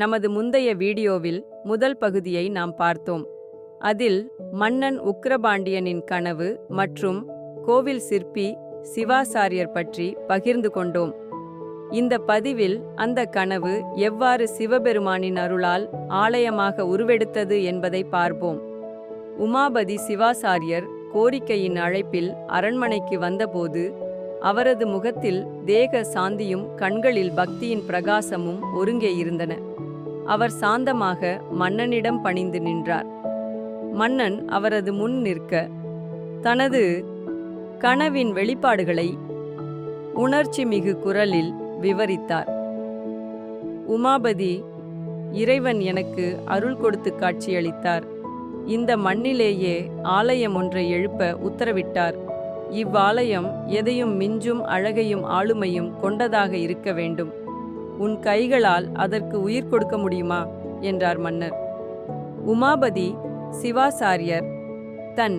நமது முந்தைய வீடியோவில் முதல் பகுதியை நாம் பார்த்தோம். அதில் மன்னன் உக்ரபாண்டியனின் கனவு மற்றும் கோவில் சிற்பி சிவாசாரியர் பற்றி பகிர்ந்து கொண்டோம். இந்த பதிவில் அந்த கனவு எவ்வாறு சிவபெருமானின் அருளால் ஆலயமாக உருவெடுத்தது என்பதை பார்ப்போம். உமாபதி சிவாசாரியர் கோரிக்கையின் அழைப்பில் அரண்மனைக்கு வந்தபோது அவரது முகத்தில் தேக சாந்தியும் கண்களில் பக்தியின் பிரகாசமும் ஒருங்கே இருந்தன. அவர் சாந்தமாக மன்னனிடம் பணிந்து நின்றார். மன்னன் அவரது முன் நிற்க தனது கனவின் வெளிப்பாடுகளை உணர்ச்சி மிகு குரலில் விவரித்தார். உமாபதி இறைவன் எனக்கு அருள் கொடுத்து காட்சியளித்தார். இந்த மண்ணிலேயே ஆலயம் ஒன்றை எழுப்ப உத்தரவிட்டார். இவ்வாலயம் எதையும் மிஞ்சும் அழகையும் ஆளுமையும் கொண்டதாக இருக்க வேண்டும். உன் கைகளால் அதற்கு உயிர் கொடுக்க முடியுமா? என்றார் மன்னர். உமாபதி சிவாசாரியர் தன்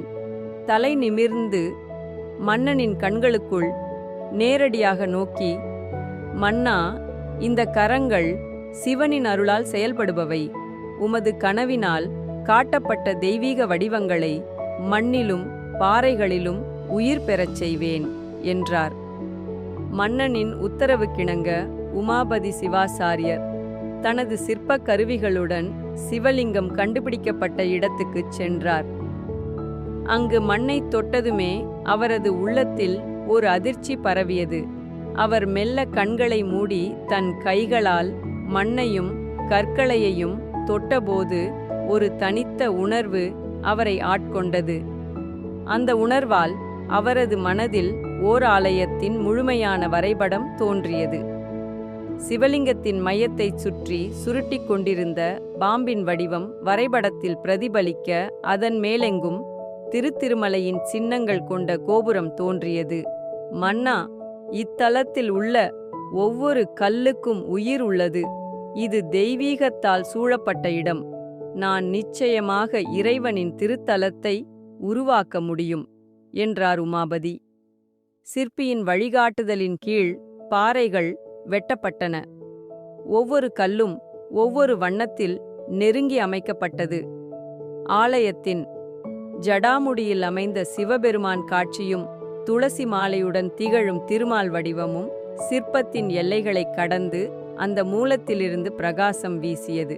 தலை நிமிர்ந்து மன்னனின் கண்களுக்குள் நேரடியாக நோக்கி மன்னா இந்த கரங்கள் சிவனின் அருளால் செயல்படுபவை. உமது கனவினால் காட்டப்பட்ட தெய்வீக வடிவங்களை மண்ணிலும் பாறைகளிலும் உயிர் பெறச் செய்வேன் என்றார். மன்னனின் உத்தரவுக்கிணங்க உமாபதி சிவாசாரியர் தனது சிற்பக் கருவிகளுடன் சிவலிங்கம் கண்டுபிடிக்கப்பட்ட இடத்துக்குச் சென்றார். அங்கு மண்ணைத் தொட்டதுமே அவரது உள்ளத்தில் ஒரு அதிர்ச்சி பரவியது. அவர் மெல்ல கண்களை மூடி தன் கைகளால் மண்ணையும் கற்களையையும் தொட்டபோது ஒரு தனித்த உணர்வு அவரை ஆட்கொண்டது. அந்த உணர்வால் அவரது மனதில் ஓர் ஆலயத்தின் முழுமையான வரைபடம் தோன்றியது. சிவலிங்கத்தின் மையத்தைச் சுற்றி சுருட்டிக் கொண்டிருந்த பாம்பின் வடிவம் வரைபடத்தில் பிரதிபலிக்க அதன் மேலெங்கும் திருத்திருமலையின் சின்னங்கள் கொண்ட கோபுரம் தோன்றியது. மன்னா இத்தலத்தில் உள்ள ஒவ்வொரு கல்லுக்கும் உயிர் உள்ளது. இது தெய்வீகத்தால் சூழப்பட்ட இடம். நான் நிச்சயமாக இறைவனின் திருத்தலத்தை உருவாக்க முடியும் என்றார் உமாபதி. சிற்பியின் வழிகாட்டுதலின் கீழ் பாறைகள் வெட்டப்பட்டன. ஒவ்வொரு கல்லும் ஒவ்வொரு வண்ணத்தில் நெருங்கி அமைக்கப்பட்டது. ஆலயத்தின் ஜடாமுடியில் அமைந்த சிவபெருமான் காட்சியும் துளசி மாலையுடன் திகழும் திருமால் வடிவமும் சிற்பத்தின் எல்லைகளைக் கடந்து அந்த மூலத்திலிருந்து பிரகாசம் வீசியது.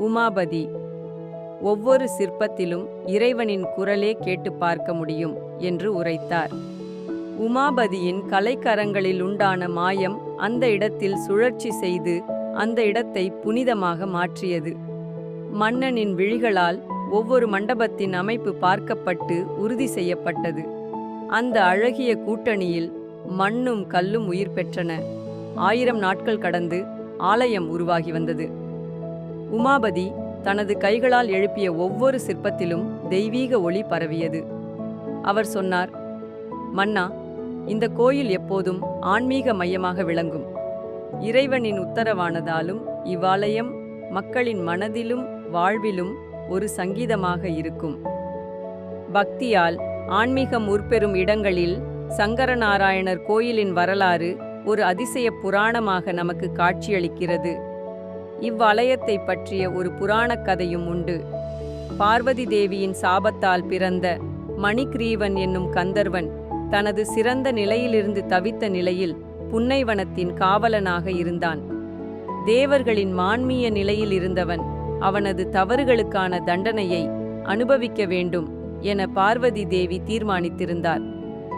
உமாபதி ஒவ்வொரு சிற்பத்திலும் இறைவனின் குரலே கேட்டு பார்க்க முடியும் என்று உரைத்தார். உமாபதியின் கலைக்கரங்களில் உண்டான மாயம் அந்த இடத்தில் சுழற்சி செய்து அந்த இடத்தை புனிதமாக மாற்றியது. மன்னனின் விழிகளால் ஒவ்வொரு மண்டபத்தின் அமைப்பு பார்க்கப்பட்டு உறுதி செய்யப்பட்டது. அந்த அழகிய கூட்டணியில் மண்ணும் கல்லும் உயிர் பெற்றன. ஆயிரம் நாட்கள் கடந்து ஆலயம் உருவாகி வந்தது. உமாபதி தனது கைகளால் எழுப்பிய ஒவ்வொரு சிற்பத்திலும் தெய்வீக ஒளி பரவியது. அவர் சொன்னார் மன்னா இந்த கோயில் எப்போதும் ஆன்மீக மையமாக விளங்கும். இறைவனின் உத்தரவானதாலும் இவ்வாலயம் மக்களின் மனதிலும் வாழ்விலும் ஒரு சங்கீதமாக இருக்கும். பக்தியால் ஆன்மீகம் முற்பெறும் இடங்களில் சங்கரநாராயணர் கோயிலின் வரலாறு ஒரு அதிசய புராணமாக நமக்கு காட்சியளிக்கிறது. இவ்வலயத்தை பற்றிய ஒரு புராணக் கதையும் உண்டு. பார்வதி தேவியின் சாபத்தால் பிறந்த மணிக்ரீவன் என்னும் கந்தர்வன் தனது சிறந்த நிலையிலிருந்து தவித்த நிலையில் புன்னைவனத்தின் காவலனாக இருந்தான். தேவர்களின் மான்மீய நிலையில் இருந்தவன் அவனது தவறுகளுக்கான தண்டனையை அனுபவிக்க வேண்டும் என பார்வதி தேவி தீர்மானித்திருந்தார்.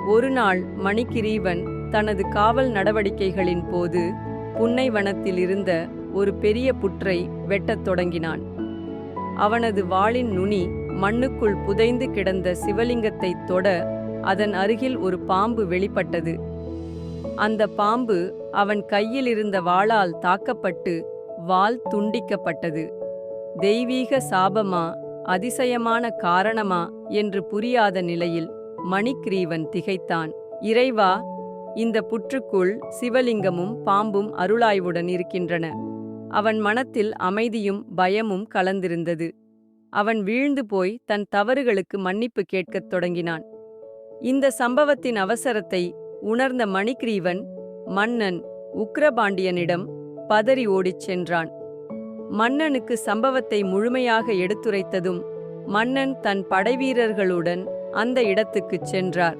ஒருநாள் மணிக்கிரீவன் தனது காவல் நடவடிக்கைகளின் போது புன்னைவனத்தில் இருந்த ஒரு பெரிய புற்றை வெட்டத் தொடங்கினான். அவனது வாளின் நுனி மண்ணுக்குள் புதைந்து கிடந்த சிவலிங்கத்தைத் தொட அதன் அருகில் ஒரு பாம்பு வெளிப்பட்டது. அந்த பாம்பு அவன் கையில் இருந்த வாளால் தாக்கப்பட்டு வால் துண்டிக்கப்பட்டது. தெய்வீக சாபமா அதிசயமான காரணமா என்று புரியாத நிலையில் மணிக்ரீவன் திகைத்தான். இறைவா இந்த புற்றுக்குள் சிவலிங்கமும் பாம்பும் அருளாய்வுடன் இருக்கின்றன. அவன் மனத்தில் அமைதியும் பயமும் கலந்திருந்தது. அவன் வீழ்ந்து போய் தன் தவறுகளுக்கு மன்னிப்பு கேட்கத் தொடங்கினான். இந்த சம்பவத்தின் அவசரத்தை உணர்ந்த மணிக்ரீவன் மன்னன் உக்ரபாண்டியனிடம் பதறி ஓடிச் சென்றான். மன்னனுக்கு சம்பவத்தை முழுமையாக எடுத்துரைத்ததும் மன்னன் தன் படைவீரர்களுடன் அந்த இடத்துக்குச் சென்றார்.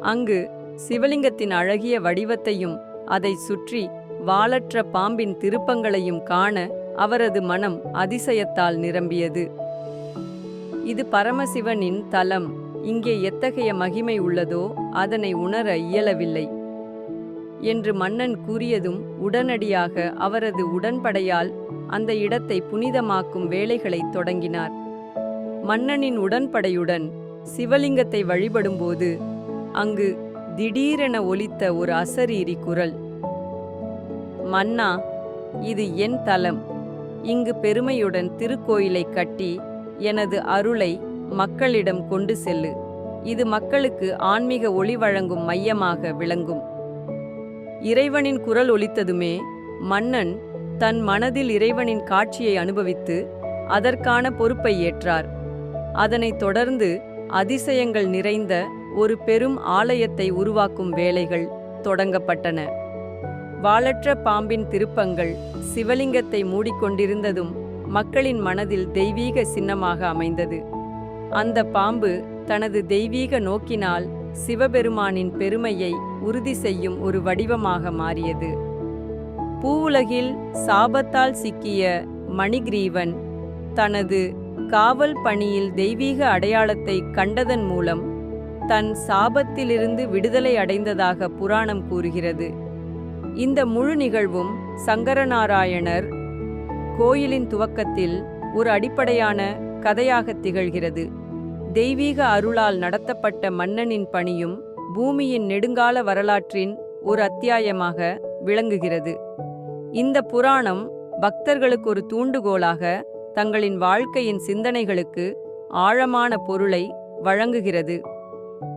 அங்கு சிவலிங்கத்தின் அழகிய வடிவத்தையும் அதை சுற்றி வாளற்ற பாம்பின் திருப்பங்களையும் காண அவரது மனம் அதிசயத்தால் நிரம்பியது. இது பரமசிவனின் தலம். இங்கே எத்தகைய மகிமை உள்ளதோ அதனை உணர இயலவில்லை. என்று மன்னன் கூறியதும் உடனடியாக அவரது உடன்படையால் அந்த இடத்தை புனிதமாக்கும் வேலைகளைத் தொடங்கினார். மன்னனின் உடன்படையுடன் சிவலிங்கத்தை வழிபடும்போது அங்கு திடீரென ஒலித்த ஒரு அசரீரி குரல் மன்னா இது என் தலம். இங்கு பெருமையுடன் திருக்கோயிலை கட்டி எனது அருளை மக்களிடம் கொண்டு செல்லு. இது மக்களுக்கு ஆன்மீக ஒளி வழங்கும் மையமாக விளங்கும். இறைவனின் குரல் ஒலித்ததுமே மன்னன் தன் மனதில் இறைவனின் காட்சியை அனுபவித்து அதற்கான பொறுப்பை ஏற்றார். அதனைத் தொடர்ந்து அதிசயங்கள் நிறைந்த ஒரு பெரும் ஆலயத்தை உருவாக்கும் வேலைகள் தொடங்கப்பட்டன. வாளற்ற பாம்பின் திருப்பங்கள் சிவலிங்கத்தை மூடிக்கொண்டிருந்ததும் மக்களின் மனதில் தெய்வீக சின்னமாக அமைந்தது. அந்த பாம்பு தனது தெய்வீக நோக்கினால் சிவபெருமானின் பெருமையை உறுதி செய்யும் ஒரு வடிவமாக மாறியது. பூவுலகில் சாபத்தால் சிக்கிய மணிகிரீவன் தனது காவல் பணியில் தெய்வீக அடையாளத்தை கண்டதன் மூலம் தன் சாபத்திலிருந்து விடுதலை அடைந்ததாக புராணம் கூறுகிறது. இந்த முழு நிகழ்வும் சங்கரநாராயணர் கோயிலின் துவக்கத்தில் ஒரு அடிப்படையான கதையாக திகழ்கிறது. தெய்வீக அருளால் நடத்தப்பட்ட மன்னனின் பணியும் பூமியின் நெடுங்கால வரலாற்றின் ஒரு அத்தியாயமாக விளங்குகிறது. இந்த புராணம் பக்தர்களுக்கு ஒரு தூண்டுகோலாக தங்களின் வாழ்க்கையின் சிந்தனைகளுக்கு ஆழமான பொருளை வழங்குகிறது.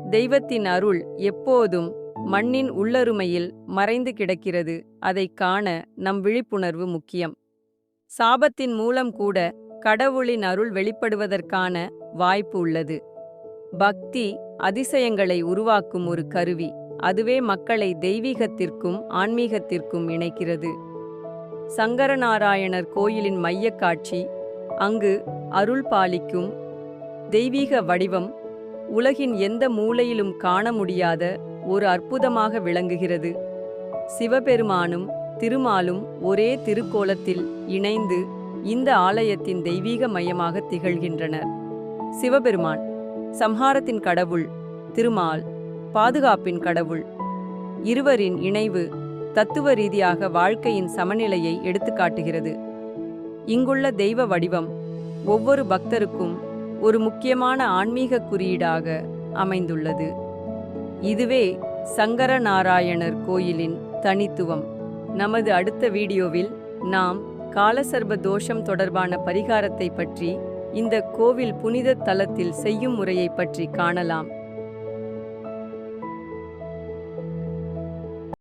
தெய்வத்தின் அருள் எப்போதும் மண்ணின் உள்ளருமையில் மறைந்து கிடக்கிறது. அதைக் காண நம் விழிப்புணர்வு முக்கியம். சாபத்தின் மூலம் கூட கடவுளின் அருள் வெளிப்படுவதற்கான வாய்ப்பு உள்ளது. பக்தி அதிசயங்களை உருவாக்கும் ஒரு கருவி. அதுவே மக்களை தெய்வீகத்திற்கும் ஆன்மீகத்திற்கும் இணைக்கிறது. சங்கரநாராயணர் கோயிலின் மையக் காட்சி அங்கு அருள் பாலிக்கும் தெய்வீக வடிவம் உலகின் எந்த மூலையிலும் காண முடியாத ஒரு அற்புதமாக விளங்குகிறது. சிவபெருமானும் திருமாலும் ஒரே திருக்கோலத்தில் இணைந்து இந்த ஆலயத்தின் தெய்வீக மையமாக திகழ்கின்றனர். சிவபெருமான் சம்ஹாரத்தின் கடவுள் திருமால் பாதுகாப்பின் கடவுள். இருவரின் இணைவு தத்துவ ரீதியாக வாழ்க்கையின் சமநிலையை எடுத்துக்காட்டுகிறது இங்குள்ள தெய்வ வடிவம் ஒவ்வொரு பக்தருக்கும் ஒரு முக்கியமான ஆன்மீக குறியீடாக அமைந்துள்ளது. இதுவே சங்கரநாராயணர் கோயிலின் தனித்துவம். நமது அடுத்த வீடியோவில் நாம் காலசர்ப தோஷம் தொடர்பான பரிகாரத்தை பற்றி இந்த கோவில் புனித தலத்தில் செய்யும் முறையை பற்றி காணலாம்.